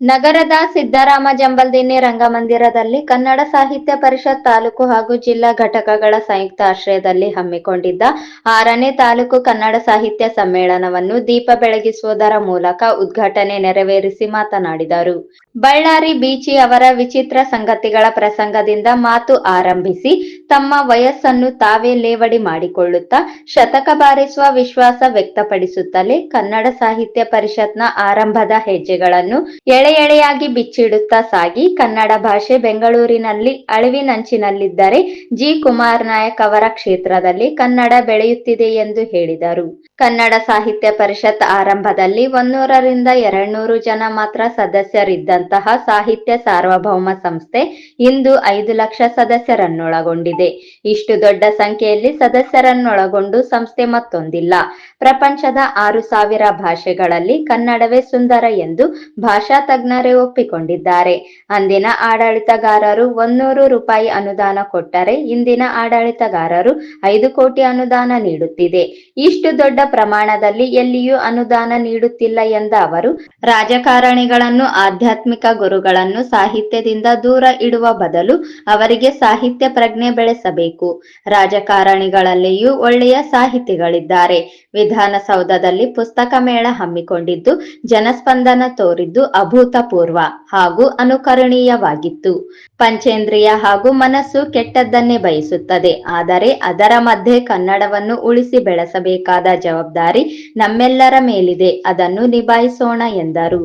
ನಗರದ ಸಿದ್ದರಾಮ ಜಂಬಲ್ದಿನ್ನಿ ರಂಗಮಂದಿರದಲ್ಲಿ ಕನ್ನಡ ಸಾಹಿತ್ಯ ಪರಿಷತ್ ತಾಲೂಕು ಹಾಗೂ ಜಿಲ್ಲಾ ಘಟಕಗಳ ಸಂಯುಕ್ತ ಆಶ್ರಯದಲ್ಲಿ ಹಮ್ಮಿಕೊಂಡಿದ್ದ ಆರನೇ ತಾಲೂಕು ಕನ್ನಡ ಸಾಹಿತ್ಯ ಸಮ್ಮೇಳನವನ್ನು ದೀಪ ಬೆಳಗಿಸುವುದರ ಮೂಲಕ ಉದ್ಘಾಟನೆ ನೆರವೇರಿಸಿ ಮಾತನಾಡಿದರು. ಬಳ್ಳಾರಿ ಬೀಚಿ ಅವರ ವಿಚಿತ್ರ ಸಂಗತಿಗಳ ಪ್ರಸಂಗದಿಂದ ಮಾತು ಆರಂಭಿಸಿ ತಮ್ಮ ವಯಸ್ಸನ್ನು ತಾವೇ ಲೇವಡಿ ಮಾಡಿಕೊಳ್ಳುತ್ತಾ ಶತಕ ಬಾರಿಸುವ ವಿಶ್ವಾಸ ವ್ಯಕ್ತಪಡಿಸುತ್ತಲೇ ಕನ್ನಡ ಸಾಹಿತ್ಯ ಪರಿಷತ್ನ ಆರಂಭದ ಹೆಜ್ಜೆಗಳನ್ನು ಎಳೆ ಎಳೆಯಾಗಿ ಬಿಚ್ಚಿಡುತ್ತಾ ಸಾಗಿ ಕನ್ನಡ ಭಾಷೆ ಬೆಂಗಳೂರಿನಲ್ಲಿ ಅಳಿವಿನಂಚಿನಲ್ಲಿದ್ದರೆ ಜಿ ಕುಮಾರ್ ನಾಯಕ್ ಅವರ ಕ್ಷೇತ್ರದಲ್ಲಿ ಕನ್ನಡ ಬೆಳೆಯುತ್ತಿದೆ ಎಂದು ಹೇಳಿದರು. ಕನ್ನಡ ಸಾಹಿತ್ಯ ಪರಿಷತ್ ಆರಂಭದಲ್ಲಿ ಒಂದೂರರಿಂದ ಎರಡ್ನೂರು ಜನ ಮಾತ್ರ ಸದಸ್ಯರಿದ್ದಂತಹ ಸಾಹಿತ್ಯ ಸಾರ್ವಭೌಮ ಸಂಸ್ಥೆ ಇಂದು ಐದು ಲಕ್ಷ ಸದಸ್ಯರನ್ನೊಳಗೊಂಡಿದೆ. ಇಷ್ಟು ದೊಡ್ಡ ಸಂಖ್ಯೆಯಲ್ಲಿ ಸದಸ್ಯರನ್ನೊಳಗೊಂಡು ಸಂಸ್ಥೆ ಮತ್ತೊಂದಿಲ್ಲ. ಪ್ರಪಂಚದ ಆರು ಸಾವಿರ ಭಾಷೆಗಳಲ್ಲಿ ಕನ್ನಡವೇ ಸುಂದರ ಎಂದು ಭಾಷಾ ತಜ್ಞರೇ ಒಪ್ಪಿಕೊಂಡಿದ್ದಾರೆ. ಅಂದಿನ ಆಡಳಿತಗಾರರು ಒಂದೂರು ರೂಪಾಯಿ ಅನುದಾನ ಕೊಟ್ಟರೆ ಇಂದಿನ ಆಡಳಿತಗಾರರು ಐದು ಕೋಟಿ ಅನುದಾನ ನೀಡುತ್ತಿದೆ. ಇಷ್ಟು ದೊಡ್ಡ ಪ್ರಮಾಣದಲ್ಲಿ ಎಲ್ಲಿಯೂ ಅನುದಾನ ನೀಡುತ್ತಿಲ್ಲ ಎಂದ ಅವರು, ರಾಜಕಾರಣಿಗಳನ್ನು, ಆಧ್ಯಾತ್ಮಿಕ ಗುರುಗಳನ್ನು ಸಾಹಿತ್ಯದಿಂದ ದೂರ ಇಡುವ ಬದಲು ಅವರಿಗೆ ಸಾಹಿತ್ಯ ಪ್ರಜ್ಞೆ ಬೆಳೆಸಬೇಕು. ರಾಜಕಾರಣಿಗಳಲ್ಲಿಯೂ ಒಳ್ಳೆಯ ಸಾಹಿತಿಗಳಿದ್ದಾರೆ. ವಿಧಾನಸೌಧದಲ್ಲಿ ಪುಸ್ತಕ ಮೇಳ ಹಮ್ಮಿಕೊಂಡಿದ್ದು, ಜನಸ್ಪಂದನ ತೋರಿದ್ದು ಅಭೂತಪೂರ್ವ ಹಾಗೂ ಅನುಕರಣೀಯವಾಗಿತ್ತು. ಪಂಚೇಂದ್ರಿಯ ಹಾಗೂ ಮನಸ್ಸು ಕೆಟ್ಟದ್ದನ್ನೇ ಬಯಸುತ್ತದೆ. ಆದರೆ ಅದರ ಮಧ್ಯೆ ಕನ್ನಡವನ್ನು ಉಳಿಸಿ ಬೆಳೆಸಬೇಕಾದ ಜವಾಬ್ದಾರಿ ನಮ್ಮೆಲ್ಲರ ಮೇಲಿದೆ. ಅದನ್ನು ನಿಭಾಯಿಸೋಣ ಎಂದರು.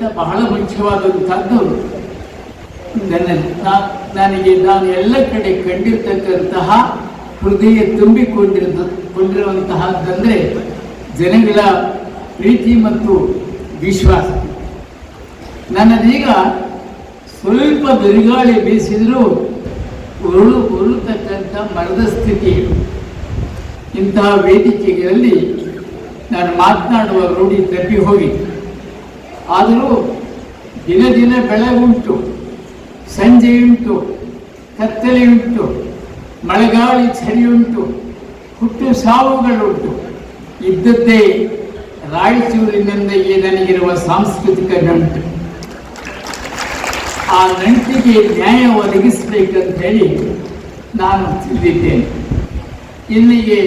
ವ್ಯವಸ್ಥೆಗಳಿಗಿಂತ ಬಹಳ ಮುಖ್ಯವಾದಂಥದ್ದು. ನನ್ನ ನನಗೆ ನಾನು ಎಲ್ಲ ಕಡೆ ಕಂಡಿರ್ತಕ್ಕಂತಹ ಹೃದಯ ತುಂಬಿಕೊಂಡಿರುವ ಕೊಂಡಿರುವಂತಹದ್ದಂದರೆ ಜನಗಳ ಪ್ರೀತಿ ಮತ್ತು ವಿಶ್ವಾಸ. ನನ್ನದೀಗ ಸ್ವಲ್ಪ ಬಿರುಗಾಳಿ ಬೀಸಿದರೂ ಉರುಳು, ಉರುಳತಕ್ಕಂಥ ಮರದ ಸ್ಥಿತಿ ಇಂತಹ ವೇದಿಕೆಗಳಲ್ಲಿ ನಾನು ಮಾತನಾಡುವ ರೂಢಿ ತಪ್ಪಿ ಹೋಗಿದೆ. ಆದರೂ ದಿನ ದಿನ ಬೆಳಗುಂಟು ಸಂಜೆಯುಂಟು ಕತ್ತಲೆಯುಂಟು ಮಳೆಗಾಳಿ ಚಳಿಯುಂಟು ಹುಟ್ಟು ಸಾವುಗಳುಂಟು. ಇದ್ದದ್ದೇ ರಾಯಚೂರಿನಿಂದಲೇ ನನಗಿರುವ ಸಾಂಸ್ಕೃತಿಕ ನಂಟು. ಆ ನಂಟಿಗೆ ನ್ಯಾಯ ಒದಗಿಸಬೇಕಂತ ಹೇಳಿ ನಾನು ತಿಳಿದಿದ್ದೇನೆ. ಇಲ್ಲಿಗೆ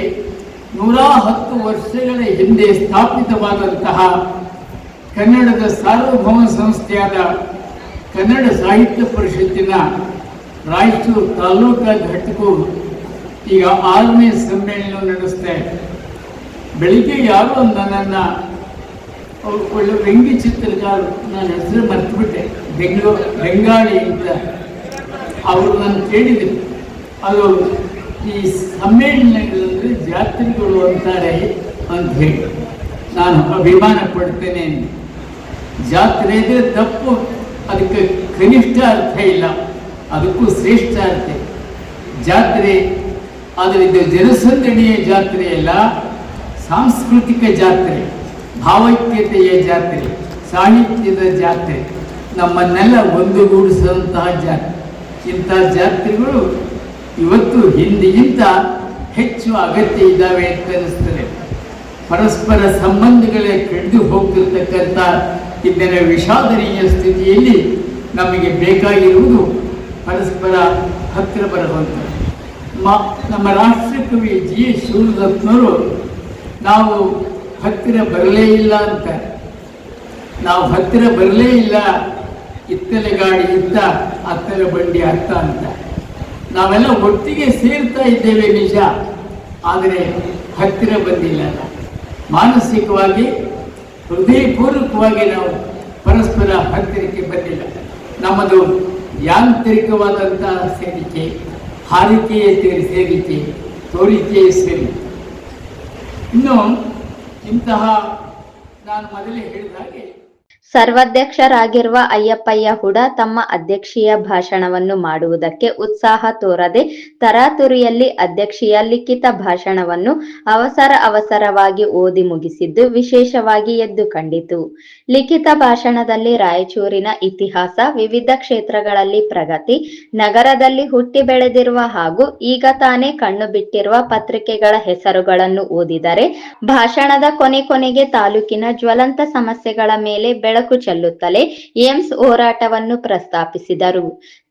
ನೂರ ಹತ್ತು ವರ್ಷಗಳ ಹಿಂದೆ ಸ್ಥಾಪಿತವಾದಂತಹ ಕನ್ನಡದ ಸಾರ್ವಭೌಮ ಸಂಸ್ಥೆಯಾದ ಕನ್ನಡ ಸಾಹಿತ್ಯ ಪರಿಷತ್ತಿನ ರಾಯಚೂರು ತಾಲೂಕಾ ಘಟಕವು ಈಗ ಆರನೇ ಸಮ್ಮೇಳನ ನಡೆಸ್ತಾ ಇದೆ. ಬೆಳಿಗ್ಗೆ ಯಾರೋ ನನ್ನನ್ನು ಒಳ್ಳೆ ವ್ಯಂಗ್ಯ ಚಿತ್ರಗಾರರು ನನ್ನ ಹೆಸರು ಮರೆತುಬಿಟ್ಟೆ. ಬೆಂಗಳೂರು ಬೆಂಗಾಳಿ ಅಂತ. ಅವರು ನಾನು ಕೇಳಿದರು. ಅದು ಈ ಸಮ್ಮೇಳನಗಳಂದ್ರೆ ಜಾತ್ರೆಗಳು ಅಂತಾರೆ ಅಂತ ಹೇಳಿ. ನಾನು ಅಭಿಮಾನ ಪಡ್ತೇನೆ ಜಾತ್ರೆ ಇದ್ರೆ ತಪ್ಪು. ಅದಕ್ಕೆ ಕನಿಷ್ಠ ಅರ್ಥ ಇಲ್ಲ. ಅದಕ್ಕೂ ಶ್ರೇಷ್ಠ ಅರ್ಥ. ಜಾತ್ರೆ ಜಾತ್ರೆ ಇದು ಜನಸಂದಣಿಯ ಜಾತ್ರೆ ಅಲ್ಲ, ಸಾಂಸ್ಕೃತಿಕ ಜಾತ್ರೆ, ಭಾವೈಕ್ಯತೆಯ ಜಾತ್ರೆ, ಸಾಹಿತ್ಯದ ಜಾತ್ರೆ. ನಮ್ಮನ್ನೆಲ್ಲ ಒಂದುಗೂಡಿಸುವಂತಹ ಜಾತ್ರೆ. ಇಂಥ ಜಾತ್ರೆಗಳು ಇವತ್ತು ಹಿಂದಿಗಿಂತ ಹೆಚ್ಚು ಅಗತ್ಯ ಇದ್ದಾವೆ ಅಂತ ಅನಿಸ್ತದೆ ಪರಸ್ಪರ ಸಂಬಂಧಗಳೇ ಕಡಿದು ಹೋಗ್ತಿರ್ತಕ್ಕಂಥ ಇಂದಿನ ವಿಷಾದನೀಯ ಸ್ಥಿತಿಯಲ್ಲಿ ನಮಗೆ ಬೇಕಾಗಿರುವುದು ಪರಸ್ಪರ ಹತ್ತಿರ ಬರುವಂಥ ಮ, ನಮ್ಮ ರಾಷ್ಟ್ರಕವಿ ಜಿ. ಎಸ್. ಶಿವದತ್ನವರು ನಾವು ಹತ್ತಿರ ಬರಲೇ ಇಲ್ಲ ಅಂತ. ನಾವು ಹತ್ತಿರ ಬರಲೇ ಇಲ್ಲ ಇತ್ತಲೆ ಗಾಡಿ ಇತ್ತ ಅತ್ತಲೆ ಬಂಡಿ ಹತ್ತ ಅಂತ. ನಾವೆಲ್ಲ ಒಟ್ಟಿಗೆ ಸೇರ್ತಾ ಇದ್ದೇವೆ ನಿಜ, ಆದರೆ ಹತ್ತಿರ ಬಂದಿಲ್ಲ. ಮಾನಸಿಕವಾಗಿ ಹೃದಯಪೂರ್ವಕವಾಗಿ ನಾವು ಪರಸ್ಪರ ಹತ್ತಿರಕ್ಕೆ ಬಂದಿಲ್ಲ. ನಮ್ಮದು ಯಾಂತ್ರಿಕವಾದಂತಹ ಸೇರಿಕೆ, ಹಾರಿಕೆಯ ಸೇರಿಕೆ, ತೋರಿಕೆಯ ಸೇರಿಕೆ ಇನ್ನು ಇಂತಹ ನಾನು ಮೊದಲೇ ಹೇಳಿದ ಹಾಗೆ ಸರ್ವಾಧ್ಯಕ್ಷರಾಗಿರುವ ಅಯ್ಯಪ್ಪಯ್ಯ ಹುಡ ತಮ್ಮ ಅಧ್ಯಕ್ಷೀಯ ಭಾಷಣವನ್ನು ಮಾಡುವುದಕ್ಕೆ ಉತ್ಸಾಹ ತೋರದೆ ತರಾತುರಿಯಲ್ಲಿ ಅಧ್ಯಕ್ಷೀಯ ಲಿಖಿತ ಭಾಷಣವನ್ನು ಅವಸರ ಅವಸರವಾಗಿ ಓದಿ ಮುಗಿಸಿದ್ದು ವಿಶೇಷವಾಗಿ ಎದ್ದು ಕಂಡಿತು. ಲಿಖಿತ ಭಾಷಣದಲ್ಲಿ ರಾಯಚೂರಿನ ಇತಿಹಾಸ, ವಿವಿಧ ಕ್ಷೇತ್ರಗಳಲ್ಲಿ ಪ್ರಗತಿ, ನಗರದಲ್ಲಿ ಹುಟ್ಟಿ ಬೆಳೆದಿರುವ ಹಾಗೂ ಈಗ ತಾನೇ ಕಣ್ಣು ಬಿಟ್ಟಿರುವ ಪತ್ರಿಕೆಗಳ ಹೆಸರುಗಳನ್ನು ಓದಿದರೆ ಭಾಷಣದ ಕೊನೆ ಕೊನೆಗೆ ತಾಲೂಕಿನ ಜ್ವಲಂತ ಸಮಸ್ಯೆಗಳ ಮೇಲೆ ಬೆಳಕು ಚೆಲ್ಲುತ್ತಲೇ ಏಮ್ಸ್ ಹೋರಾಟವನ್ನು ಪ್ರಸ್ತಾಪಿಸಿದರು.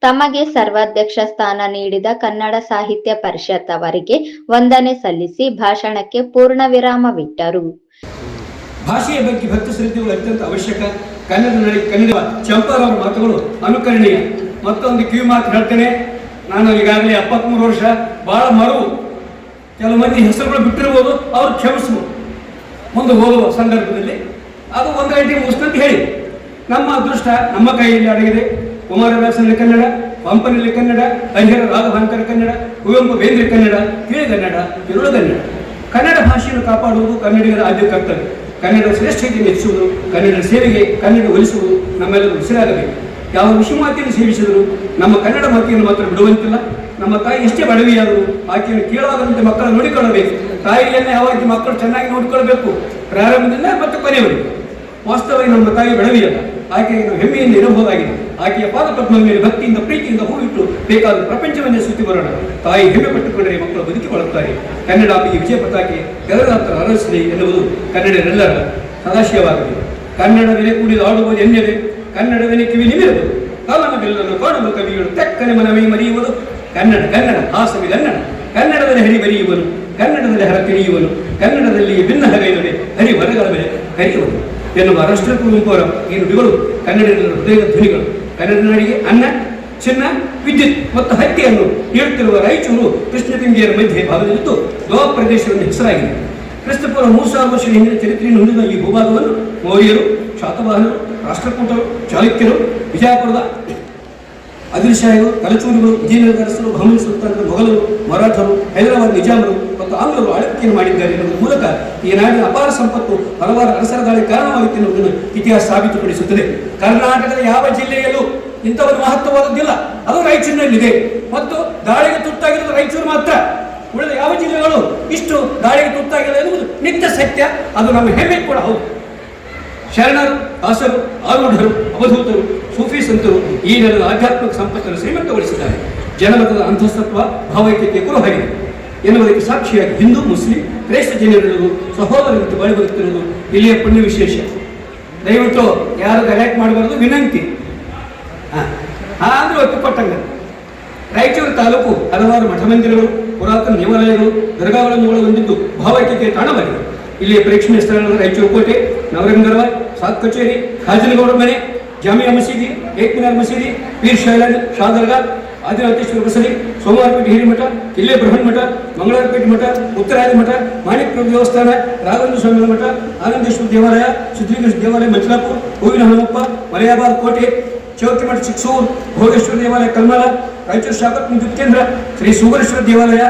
ತಮಗೆ ಸರ್ವಾಧ್ಯಕ್ಷ ಸ್ಥಾನ ನೀಡಿದ ಕನ್ನಡ ಸಾಹಿತ್ಯ ಪರಿಷತ್ ಅವರಿಗೆ ವಂದನೆ ಸಲ್ಲಿಸಿ ಭಾಷಣಕ್ಕೆ ಪೂರ್ಣ ವಿರಾಮವಿಟ್ಟರು. ಭಾಷೆಯ ಬಗ್ಗೆ ಭಕ್ತಿ ಶ್ರದ್ಧೆಗಳು ಅತ್ಯಂತ ಅವಶ್ಯಕ. ಕನ್ನಡ ನಡೆ ಕನ್ನಡ ಚಂಪಾರವರ ಮಾತುಗಳು ಅನುಕರಣೀಯ. ಮತ್ತೊಂದು ಕಿವಿ ಮಾತು ಹೇಳ್ತೇನೆ. ನಾನು ಈಗಾಗಲೇ ಎಪ್ಪತ್ಮೂರು ವರ್ಷ ಬಹಳ ಮರು, ಕೆಲವು ಮಂದಿ ಹೆಸರುಗಳು ಬಿಟ್ಟಿರ್ಬೋದು, ಅವ್ರು ಕ್ಷಮಿಸಬಹುದು ಮುಂದೆ ಹೋಗುವ ಸಂದರ್ಭದಲ್ಲಿ ಅದು ಒಂದು ಗಂಟೆ ಮುಗಿಸ್ಕೊಂತ ಹೇಳಿ. ನಮ್ಮ ಅದೃಷ್ಟ ನಮ್ಮ ಕೈಯಲ್ಲಿ ಅಡಗಿದೆ. ಕುಮಾರವ್ಯಾಸನಲ್ಲಿ ಕನ್ನಡ, ಪಂಪನಲ್ಲಿ ಕನ್ನಡ ಹರಿಹರ ರಾಘವಾಂಕರ ಕನ್ನಡ, ಕುವೆಂಪು, ಬೇಂದ್ರೆ ಕನ್ನಡ ಕನ್ನಡ, ತಿರುಳು ಕನ್ನಡ. ಕನ್ನಡ ಭಾಷೆಯನ್ನು ಕಾಪಾಡುವುದು ಕನ್ನಡಿಗರ ಆದ್ಯ ಕರ್ತವ್ಯ. ಕನ್ನಡ ಶ್ರೇಷ್ಠತೆ ಹೆಚ್ಚುವುದು ಕನ್ನಡ ಸೇವೆಗೆ ಕನ್ನಡ ಒಲಿಸುವುದು ನಮ್ಮೆಲ್ಲರೂ ಉಸಿರಾಗಬೇಕು. ಯಾವ ವಿಷಯ ಮಾತೆಯನ್ನು ಸೇವಿಸಿದರೂ ನಮ್ಮ ಕನ್ನಡ ಮಾತೆಯನ್ನು ಮಾತ್ರ ಬಿಡುವಂತಿಲ್ಲ. ನಮ್ಮ ತಾಯಿ ಎಷ್ಟೇ ಬಡವಿಯಾದರು ಆಕೆಯನ್ನು ಕೇಳುವಾಗದಂತೆ ಮಕ್ಕಳನ್ನು ನೋಡಿಕೊಳ್ಳಬೇಕು. ತಾಯಿಯನ್ನೇ ಯಾವಾಗ ಮಕ್ಕಳು ಚೆನ್ನಾಗಿ ನೋಡಿಕೊಳ್ಳಬೇಕು ಪ್ರಾರಂಭದಿಂದ ಮತ್ತು ಕೊನೆಯವರೆಗೆ. ವಾಸ್ತವವಾಗಿ ನಮ್ಮ ತಾಯಿ ಬೆಳವಿಯಲ್ಲ ಆಕೆಗೆ ನಾವು ಹೆಮ್ಮೆಯಿಂದ ಇರಬಹುದಾಗಿದೆ. ಆಕೆಯ ಪಾದ ಮೇಲೆ ಭಕ್ತಿಯಿಂದ, ಪ್ರೀತಿಯಿಂದ ಹೂವಿಟ್ಟು ಬೇಕಾದ ಪ್ರಪಂಚವನ್ನೇ ಸುತ್ತಿ ಬರೋಣ. ತಾಯಿ ಹೆಮ್ಮೆ ಪಟ್ಟುಕೊಂಡರೆ ಮಕ್ಕಳು ಬದುಕಿಕೊಳ್ಳುತ್ತಾರೆ ಕನ್ನಡಾಂಬಿಗೆ ವಿಜಯ ಪತಾಕೆ ಗಗನಗಾತ್ರ ಅರಸಲಿ ಎನ್ನುವುದು ಕನ್ನಡರೆಲ್ಲರ ಸದಾಶಯವಾಗಿದೆ. ಕನ್ನಡವೆಲೆ ಕೂಡಿದ ಆಡುವುದು ಎನ್ನೆಲೆ ಕನ್ನಡವೆನೆ ಕಿವಿ ನಿಮಿರುವುದು ಕಾಲನವೆಲ್ಲನ್ನು ಕಾಣುವ ಕವಿಗಳು ತೆಕ್ಕನೆ ಮನವೇ ಮರೆಯುವುದು. ಕನ್ನಡ ಕನ್ನಡ, ಹಾಸವಿ ಕನ್ನಡ ಕನ್ನಡದಲ್ಲಿ ಹರಿ ಬರೆಯುವನು, ಕನ್ನಡದಲ್ಲಿ ಹರ ತಿಳಿಯುವನು, ಕನ್ನಡದಲ್ಲಿ ಭಿನ್ನ ಹಗೈದರೆ ಹರಿ ಹೊರಗಳ ಮೇಲೆ ಕರೆಯುವನು ಎನ್ನುವ ರಾಷ್ಟ್ರ ಕುವೆಂಪುವರ ಈ ನುಡಿಗಳು ಕನ್ನಡಿಗರ ಹೃದಯದ ಧ್ವನಿಗಳು. ಕನ್ನಡ ನಾಡಿಗೆ ಅನ್ನ, ಚಿನ್ನ, ವಿದ್ಯುತ್ ಮತ್ತು ಹತ್ತಿಯನ್ನು ನೀಡುತ್ತಿರುವ ರಾಯಚೂರು ಕೃಷ್ಣತಿಂಗಿಯರ ಮಧ್ಯೆ ಭಾಗದಲ್ಲಿದ್ದು ಗೋವಾ ಪ್ರದೇಶವನ್ನು ಹೆಸರಾಗಿದೆ. ಕ್ರಿಸ್ತಪೂರ್ವ ಮೂರು ಸಾವಿರ ವರ್ಷಗಳ ಹಿಂದಿನ ಚರಿತ್ರೆಯನ್ನು ಹೊಂದಿದ ಈ ಭೂಭಾಗವನ್ನು ಮೌರ್ಯರು, ಶಾತವಾಹನರು, ರಾಷ್ಟ್ರಕೂಟರು, ಚಾಲುಕ್ಯರು ವಿಜಯಪುರದ ಅದಿಲ್ಶಾಹಿಗಳು ತಲಚೂರುಗಳು, ವಿಜಯನಗರ ಅರಸರು, ಬಹಮನಿ ಸುಲ್ತಾನರು, ಮೊಘಲರು, ಮರಾಠರು, ಹೈದರಾಬಾದ್ ನಿಜಾಮರು ಮತ್ತು ಆಳ್ವಿಕೆಯನ್ನು ಮಾಡಿದ್ದಾರೆ ಎನ್ನುವ ಮೂಲಕ ಈ ನಾಡಿನ ಅಪಾರ ಸಂಪತ್ತು, ಹಲವಾರು ಅರಸರ ದಾಳಿ ಕಾರಣವಾಗುತ್ತೆ ಎನ್ನುವುದನ್ನು ಇತಿಹಾಸ ಸಾಬೀತುಪಡಿಸುತ್ತದೆ. ಕರ್ನಾಟಕದ ಯಾವ ಜಿಲ್ಲೆಯಲ್ಲೂ ಇಂಥ ಒಂದು ಮಹತ್ವವಾದದ್ದಿಲ್ಲ. ಅದು ರಾಯಚೂರಿನಲ್ಲಿದೆ. ಮತ್ತು ದಾಳಿಗೆ ತುತ್ತಾಗಿರೋದು ರಾಯಚೂರು ಮಾತ್ರ. ಉಳಿದ ಯಾವ ಜಿಲ್ಲೆಗಳು ಇಷ್ಟು ದಾಳಿಗೆ ತುತ್ತಾಗಿಲ್ಲ ಎನ್ನುವುದು ನಿತ್ಯ ಸತ್ಯ. ಅದು ನಮ್ಮ ಹೆಮ್ಮೆ ಕೂಡ ಹೌದು. ಶರಣರು, ದಾಸರು, ಆರೂಢರು, ಅವಧೂತರು, ಸೂಫಿ ಸಂತರು ಈ ನೆಲದ ಆಧ್ಯಾತ್ಮಿಕ ಸಂಪತ್ತನ್ನು ಶ್ರೀಮಂತಗೊಳಿಸಿದ್ದಾರೆ. ಜನಮತದ ಅಂತಸ್ತತ್ವ ಭಾವೈಕ್ಯತೆ ಕುರುಹಾಗಿದೆ ಎನ್ನುವುದಕ್ಕೆ ಸಾಕ್ಷಿಯಾಗಿ ಹಿಂದೂ, ಮುಸ್ಲಿಂ, ಕ್ರೈಸ್ತ ಜನರೆಲ್ಲರೂ ಸಹೋದರರಂತೆ ಬಾಳಿ ಬರುತ್ತಿರುವುದು ಇಲ್ಲಿಯ ಪುಣ್ಯ ವಿಶೇಷ ದಯವಿಟ್ಟು ಯಾರು ಗಲಾಟೆ ಮಾಡಬಾರ್ದು, ವಿನಂತಿ. ಹಾಂ. ಆದರೂ ಅಂದ್ರೆ ಒಪ್ಪಿಕೊಟ್ಟಂಗ ರಾಯಚೂರು ತಾಲೂಕು ಹಲವಾರು ಮಠ ಮಂದಿರಗಳು ಪುರಾತನ ದೇವಾಲಯಗಳು ದರ್ಗಾಗಳನ್ನು ಒಳಗೊಂಡಿದ್ದು ಭಾವೈಕ್ಯತೆಯ ತಾಣವಾಗಿದೆ. ಇಲ್ಲಿಯ ಪ್ರೇಕ್ಷಣೀಯ ಸ್ಥಳಗಳು ರಾಯಚೂರು ಕೋಟೆ ನವರಂಗರವ ಸಾತ್ ಕಚೇರಿ ಹಾಜನಗೌಡ ಮನೆ, ಜಾಮಿಯಾ ಮಸೀದಿ, ಏಕ್ಮಿನಾರ್ ಮಸೀದಿ, ಪೀರ್ ಶೈಲಾಜ್, ಶಾದರ್ಗಾ, ಆದಿನಾಥೇಶ್ವರ ಬಸದಿ ಸೋಮವಾರಪೇಟೆ ಹಿರಿಮಠ ಇಲ್ಲೇ ಬೃಹನ್ ಮಠ, ಮಂಗಳವಾರಪೇಟೆ ಮಠ ಉತ್ತರಾದಿ ಮಠ ಮಾಣಿಕ್ಯ ದೇವಸ್ಥಾನ ರಾಘವೇಂದ್ರ ಸ್ವಾಮಿ ಮಠ, ಆನಂದೇಶ್ವರ ದೇವಾಲಯ, ಸಿದ್ಧಲಿಂಗೇಶ್ವರ ದೇವಾಲಯ ಮಂಚಲಾಪುರ ಹೂವಿನ ಹನುಮಪ್ಪ ಮಲಯಾಬಾದ್ ಕೋಟೆ ಚೌಕಿಮಠ ಚಿಕ್ಸೂರು, ಭೋಗೇಶ್ವರ ದೇವಾಲಯ, ಕಲ್ಮಲ, ರಾಯಚೂರು ಶಾಖತ್ ವಿದ್ಯುತ್ ಕೇಂದ್ರ, ಶ್ರೀ ಸುಗರೇಶ್ವರ ದೇವಾಲಯ,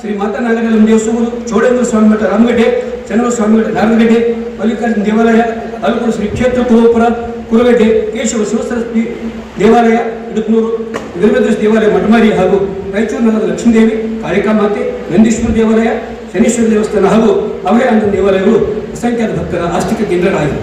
ಶ್ರೀ ಮಾತಾ ನಾಗರಲಂ ದೇವಸೂರು ಚೌಡೇಂದ್ರ ಸ್ವಾಮಿ ಮಠ, ರಾಮಗಡ್ಡೆ ಚನ್ನವ ಸ್ವಾಮಿ ಮಠ ನಾರಗಡ್ಡೆ ಮಲ್ಲಿಕಾರ್ಜುನ ದೇವಾಲಯ ಅಲ್ಕೂರು ಶ್ರೀ ಕ್ಷೇತ್ರ ಕುಲೋಪುರ ಕುರುಗಡ್ಡೆ ಕೇಶವ ಶಿವಸರಸ್ವಿ ದೇವಾಲಯ ಇಡುಕ್ನೂರು ವೀರಭದ್ರ ದೇವಾಲಯ ಮಠಮಾರಿ ಹಾಗೂ ರಾಯಚೂರು ನಗರದ ಲಕ್ಷ್ಮೀದೇವಿ ಕಾಳಿಕಾಮಾತೆ ನಂದೀಶ್ವರ ದೇವಾಲಯ, ಶನೀಶ್ವರ ದೇವಸ್ಥಾನ ಹಾಗೂ ಅಭಯಾನಂದ ದೇವಾಲಯಗಳು ಅಸಂಖ್ಯಾತ ಭಕ್ತರ ಆಸ್ತಿಕ ಕೇಂದ್ರಗಳಾಗಿವೆ.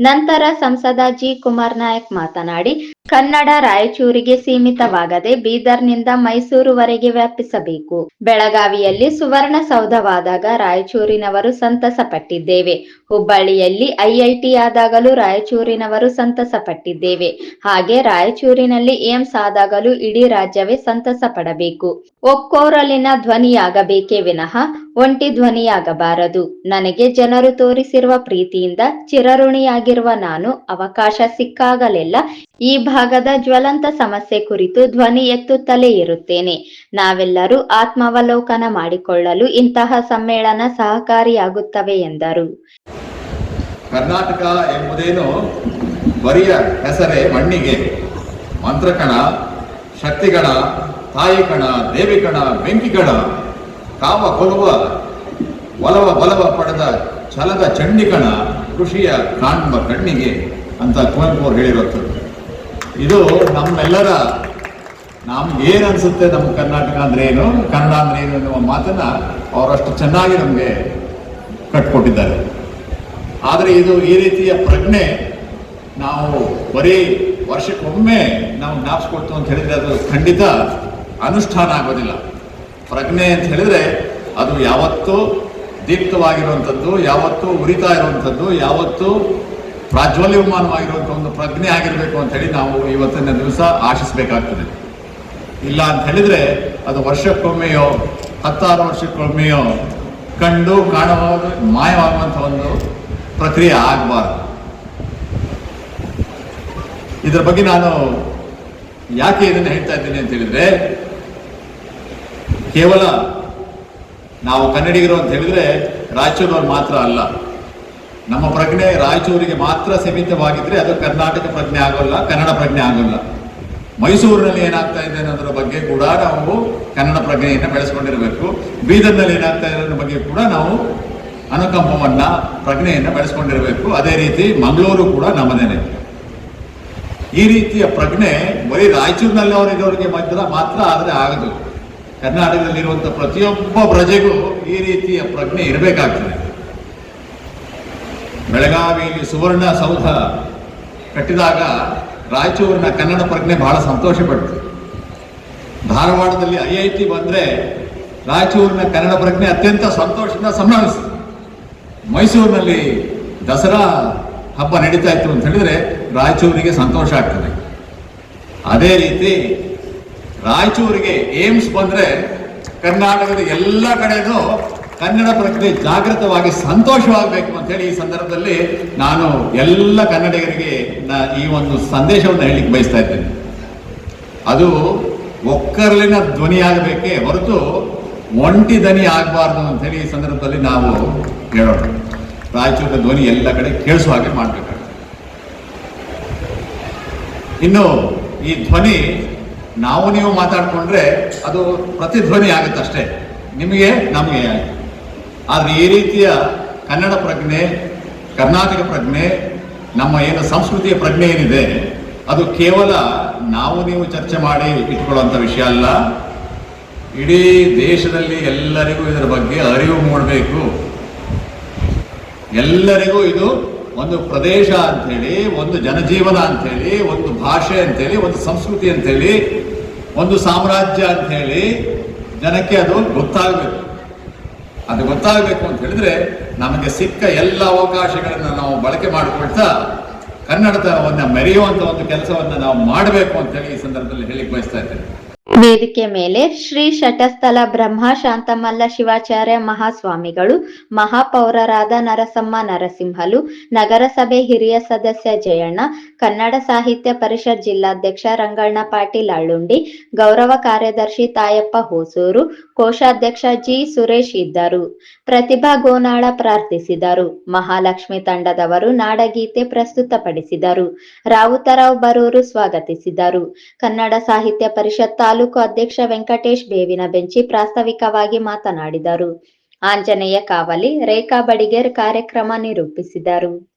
ನಂತರ ಸಂಸದ ಜಿ. ಕುಮಾರ್ ನಾಯಕ್ ಮಾತನಾಡಿ ಕನ್ನಡ ರಾಯಚೂರಿಗೆ ಸೀಮಿತವಾಗದೆ ಬೀದರ್ನಿಂದ ಮೈಸೂರುವರೆಗೆ ವ್ಯಾಪಿಸಬೇಕು. ಬೆಳಗಾವಿಯಲ್ಲಿ ಸುವರ್ಣಸೌಧವಾದಾಗ ರಾಯಚೂರಿನವರು ಸಂತಸ ಪಟ್ಟಿದ್ದೇವೆ ಹುಬ್ಬಳ್ಳಿಯಲ್ಲಿ ಐಐಟಿ ಆದಾಗಲೂ ರಾಯಚೂರಿನವರು ಸಂತಸ ಪಟ್ಟಿದ್ದೇವೆ ಹಾಗೆ ರಾಯಚೂರಿನಲ್ಲಿ ಏಮ್ಸ್ ಆದಾಗಲೂ ಇಡೀ ರಾಜ್ಯವೇ ಸಂತಸ ಪಡಬೇಕು ಒಕ್ಕೋರಲಿನ ಧ್ವನಿಯಾಗಬೇಕೇ ವಿನಃ ಒಂಟಿ ಧ್ವನಿಯಾಗಬಾರದು. ನನಗೆ ಜನರು ತೋರಿಸಿರುವ ಪ್ರೀತಿಯಿಂದ ಚಿರಋಣಿಯಾಗಿರುವ ನಾನು ಅವಕಾಶ ಸಿಕ್ಕಾಗಲೆಲ್ಲ ಈ ಭಾಗದ ಜ್ವಲಂತ ಸಮಸ್ಯೆ ಕುರಿತು ಧ್ವನಿ ಎತ್ತುತ್ತಲೇ ಇರುತ್ತೇನೆ. ನಾವೆಲ್ಲರೂ ಆತ್ಮಾವಲೋಕನ ಮಾಡಿಕೊಳ್ಳಲು ಇಂತಹ ಸಮ್ಮೇಳನ ಸಹಕಾರಿಯಾಗುತ್ತವೆ ಎಂದರು. ಕರ್ನಾಟಕ ಎಂಬುದೇನು ಬರಿಯ ಹೆಸರೇ ಮಣ್ಣಿಗೆ. ಮಂತ್ರಕಣ, ಶಕ್ತಿಗಣ, ತಾಯಿಕಣ, ದೇವಿಕಣ, ಬೆಂಕಿಗಣ, ಕಾವ ಕೊಲುವ, ಒಲವ ಬಲವ ಪಡೆದ ಛಲದ ಚಂಡಿಕಣ ಕೃಷಿಯ ಕಾಣುವ ಕಣ್ಣಿಗೆ ಅಂತ ಕುವೆಂಪು ಅವರು ಹೇಳಿರುತ್ತದೆ ಇದು ನಮ್ಮೆಲ್ಲರ ನಮ್ಗೆ ಏನ್ ಅನ್ಸುತ್ತೆ ನಮ್ಮ ಕರ್ನಾಟಕ ಅಂದ್ರೆ ಏನು, ಕನ್ನಡ ಅಂದ್ರೆ ಏನು ಎನ್ನುವ ಮಾತನ್ನ ಅವರಷ್ಟು ಚೆನ್ನಾಗಿ ನಮಗೆ ಕಟ್ಕೊಟ್ಟಿದ್ದಾರೆ. ಆದರೆ ಇದು ಈ ರೀತಿಯ ಪ್ರಜ್ಞೆ ನಾವು ಬರೀ ವರ್ಷಕ್ಕೊಮ್ಮೆ ನಾವು ಜ್ಞಾಪಿಸ್ಕೊಡ್ತು ಅಂತ ಹೇಳಿದ್ರೆ ಅದು ಖಂಡಿತ ಅನುಷ್ಠಾನ ಆಗೋದಿಲ್ಲ. ಪ್ರಜ್ಞೆ ಅಂತ ಹೇಳಿದ್ರೆ ಅದು ಯಾವತ್ತೂ ದೀಪ್ತವಾಗಿರುವಂಥದ್ದು, ಯಾವತ್ತೂ ಉರಿತಾ ಇರುವಂಥದ್ದು, ಯಾವತ್ತೂ ಪ್ರಾಜ್ವಲ್ಯಮಾನವಾಗಿರುವಂಥ ಒಂದು ಪ್ರಜ್ಞೆ ಆಗಿರಬೇಕು ಅಂತ ಹೇಳಿ ನಾವು ಇವತ್ತಿನ ದಿವಸ ಆಶಿಸಬೇಕಾಗ್ತದೆ. ಇಲ್ಲ ಅಂತ ಹೇಳಿದ್ರೆ ಅದು ವರ್ಷಕ್ಕೊಮ್ಮೆಯೋ, ಹತ್ತಾರು ವರ್ಷಕ್ಕೊಮ್ಮೆಯೋ ಕಂಡು ಕಾಣುವ ಮಾಯವಾಗುವಂಥ ಒಂದು ಪ್ರಕ್ರಿಯೆ ಆಗಬಾರ್ದು. ಇದರ ಬಗ್ಗೆ ನಾನು ಯಾಕೆ ಇದನ್ನು ಹೇಳ್ತಾ ಇದ್ದೀನಿ ಅಂತ ಹೇಳಿದ್ರೆ, ಕೇವಲ ನಾವು ಕನ್ನಡಿಗರು ಅಂತ ಹೇಳಿದ್ರೆ ರಾಯಚೂರವ್ರು ಮಾತ್ರ ಅಲ್ಲ. ನಮ್ಮ ಪ್ರಜ್ಞೆ ರಾಯಚೂರಿಗೆ ಮಾತ್ರ ಸೀಮಿತವಾಗಿದ್ರೆ ಅದು ಕರ್ನಾಟಕ ಪ್ರಜ್ಞೆ ಆಗೋಲ್ಲ, ಕನ್ನಡ ಪ್ರಜ್ಞೆ ಆಗೋಲ್ಲ. ಮೈಸೂರಿನಲ್ಲಿ ಏನಾಗ್ತಾ ಇದೆ ಅನ್ನೋದ್ರ ಬಗ್ಗೆ ಕೂಡ ನಾವು ಕನ್ನಡ ಪ್ರಜ್ಞೆಯನ್ನು ಬೆಳೆಸ್ಕೊಂಡಿರಬೇಕು. ಬೀದರ್ನಲ್ಲಿ ಏನಾಗ್ತಾ ಇದೆ ಅನ್ನೋ ಬಗ್ಗೆ ಕೂಡ ನಾವು ಅನುಕಂಪವನ್ನ, ಪ್ರಜ್ಞೆಯನ್ನು ಬೆಳೆಸ್ಕೊಂಡಿರಬೇಕು. ಅದೇ ರೀತಿ ಮಂಗಳೂರು ಕೂಡ ನಮ್ಮದೇನೆ ಈ ರೀತಿಯ ಪ್ರಜ್ಞೆ ಬರೀ ರಾಯಚೂರಿನಲ್ಲಿ ಅವರಿಗೆ ಮಾತ್ರ ಮಾತ್ರ ಆದರೆ ಆಗದು. ಕರ್ನಾಟಕದಲ್ಲಿರುವಂಥ ಪ್ರತಿಯೊಬ್ಬ ಪ್ರಜೆಗೂ ಈ ರೀತಿಯ ಪ್ರಜ್ಞೆ ಇರಬೇಕಾಗ್ತದೆ. ಬೆಳಗಾವಿಯಲ್ಲಿ ಸುವರ್ಣ ಸೌಧ ಕಟ್ಟಿದಾಗ ರಾಯಚೂರಿನ ಕನ್ನಡ ಪ್ರಜ್ಞೆ ಬಹಳ ಸಂತೋಷ ಪಡ್ತು ಧಾರವಾಡದಲ್ಲಿ ಐ ಐ ಟಿ ಬಂದರೆ ರಾಯಚೂರಿನ ಕನ್ನಡ ಪ್ರಜ್ಞೆ ಅತ್ಯಂತ ಸಂತೋಷದಿಂದ ಸಂಭ್ರಮಿಸಿತು. ಮೈಸೂರಿನಲ್ಲಿ ದಸರಾ ಹಬ್ಬ ನಡೀತಾ ಇತ್ತು ಅಂತ ಹೇಳಿದರೆ ರಾಯಚೂರಿಗೆ ಸಂತೋಷ ಆಗ್ತದೆ. ಅದೇ ರೀತಿ ರಾಯಚೂರಿಗೆ ಏಮ್ಸ್ ಬಂದರೆ ಕರ್ನಾಟಕದ ಎಲ್ಲ ಕಡೆನೂ ಕನ್ನಡ ಪ್ರಜ್ಞೆ ಜಾಗೃತವಾಗಿ ಸಂತೋಷವಾಗಬೇಕು ಅಂತ ಹೇಳಿ ಈ ಸಂದರ್ಭದಲ್ಲಿ ನಾನು ಎಲ್ಲ ಕನ್ನಡಿಗರಿಗೆ ಈ ಒಂದು ಸಂದೇಶವನ್ನು ಹೇಳಲಿಕ್ಕೆ ಬಯಸ್ತಾ ಇದ್ದೇನೆ. ಅದು ಒಕ್ಕರ್ಲಿನ ಧ್ವನಿಯಾಗಬೇಕೇ ಹೊರತು ಒಂಟಿ ಧ್ವನಿ ಆಗಬಾರ್ದು ಅಂತ ಹೇಳಿ ಈ ಸಂದರ್ಭದಲ್ಲಿ ನಾವು ಹೇಳೋಣ ರಾಯಚೂರಿನ ಧ್ವನಿ ಎಲ್ಲ ಕಡೆ ಕೇಳಿಸುವ ಹಾಗೆ ಮಾಡಬೇಕಾಗ್ತದೆ ಇನ್ನು ಈ ಧ್ವನಿ ನಾವು ನೀವು ಮಾತಾಡಿಕೊಂಡ್ರೆ ಅದು ಪ್ರತಿಧ್ವನಿ ಆಗುತ್ತಷ್ಟೇ. ನಿಮಗೆ ನಮಗೆ ಆದರೆ ಈ ರೀತಿಯ ಕನ್ನಡ ಪ್ರಜ್ಞೆ, ಕರ್ನಾಟಕ ಪ್ರಜ್ಞೆ, ನಮ್ಮ ಏನು ಸಂಸ್ಕೃತಿಯ ಪ್ರಜ್ಞೆ ಏನಿದೆ, ಅದು ಕೇವಲ ನಾವು ನೀವು ಚರ್ಚೆ ಮಾಡಿ ಇಟ್ಕೊಳ್ಳುವಂಥ ವಿಷಯ ಅಲ್ಲ. ಇಡೀ ದೇಶದಲ್ಲಿ ಎಲ್ಲರಿಗೂ ಇದರ ಬಗ್ಗೆ ಅರಿವು ಮೂಡಬೇಕು. ಎಲ್ಲರಿಗೂ ಇದು ಒಂದು ಪ್ರದೇಶ ಅಂಥೇಳಿ, ಒಂದು ಜನಜೀವನ ಅಂಥೇಳಿ, ಒಂದು ಭಾಷೆ ಅಂಥೇಳಿ, ಒಂದು ಸಂಸ್ಕೃತಿ ಅಂಥೇಳಿ, ಒಂದು ಸಾಮ್ರಾಜ್ಯ ಅಂಥೇಳಿ ಜನಕ್ಕೆ ಅದು ಗೊತ್ತಾಗಬೇಕು. ಅದು ಗೊತ್ತಾಗಬೇಕು ಅಂತ ಹೇಳಿದ್ರೆ ನಮಗೆ ಸಿಕ್ಕ ಎಲ್ಲ ಅವಕಾಶಗಳನ್ನು ನಾವು ಬಳಕೆ ಮಾಡಿಕೊಳ್ತಾ ಒಂದು ಮೆರೆಯುವಂಥ ಒಂದು ಕೆಲಸವನ್ನು ನಾವು ಮಾಡಬೇಕು ಅಂತೇಳಿ ಈ ಸಂದರ್ಭದಲ್ಲಿ ಹೇಳಿಕ್ ಬಯಸ್ತಾ ಇದ್ದೇನೆ. ವೇದಿಕೆ ಮೇಲೆ ಶ್ರೀ ಶಟಸ್ಥಲ ಬ್ರಹ್ಮ ಶಾಂತಮಲ್ಲ ಶಿವಾಚಾರ್ಯ ಮಹಾಸ್ವಾಮಿಗಳು, ಮಹಾಪೌರರಾದ ನರಸಮ್ಮ ನರಸಿಂಹಲು, ನಗರಸಭೆ ಹಿರಿಯ ಸದಸ್ಯ ಜಯಣ್ಣ, ಕನ್ನಡ ಸಾಹಿತ್ಯ ಪರಿಷತ್ ಜಿಲ್ಲಾಧ್ಯಕ್ಷ ರಂಗಣ್ಣ ಪಾಟೀಲ್ ಅಳ್ಳುಂಡಿ, ಗೌರವ ಕಾರ್ಯದರ್ಶಿ ತಾಯಪ್ಪ ಹೊಸೂರು, ಕೋಶಾಧ್ಯಕ್ಷ ಜಿ ಸುರೇಶ್ ಇದ್ದರು. ಪ್ರತಿಭಾ ಗೋನಾಳ ಪ್ರಾರ್ಥಿಸಿದರು. ಮಹಾಲಕ್ಷ್ಮಿ ತಂಡದವರು ನಾಡಗೀತೆ ಪ್ರಸ್ತುತಪಡಿಸಿದರು. ರಾವುತರಾವ್ ಬರೂರು ಸ್ವಾಗತಿಸಿದರು. ಕನ್ನಡ ಸಾಹಿತ್ಯ ಪರಿಷತ್ ತಾಲೂಕು ಅಧ್ಯಕ್ಷ ವೆಂಕಟೇಶ್ ಬೇವಿನ ಬೆಂಚಿ ಪ್ರಾಸ್ತಾವಿಕವಾಗಿ ಮಾತನಾಡಿದರು. ಆಂಜನೇಯ ಕಾವಲಿ ರೇಖಾ ಬಡಿಗೇರ್ ಕಾರ್ಯಕ್ರಮ ನಿರೂಪಿಸಿದರು.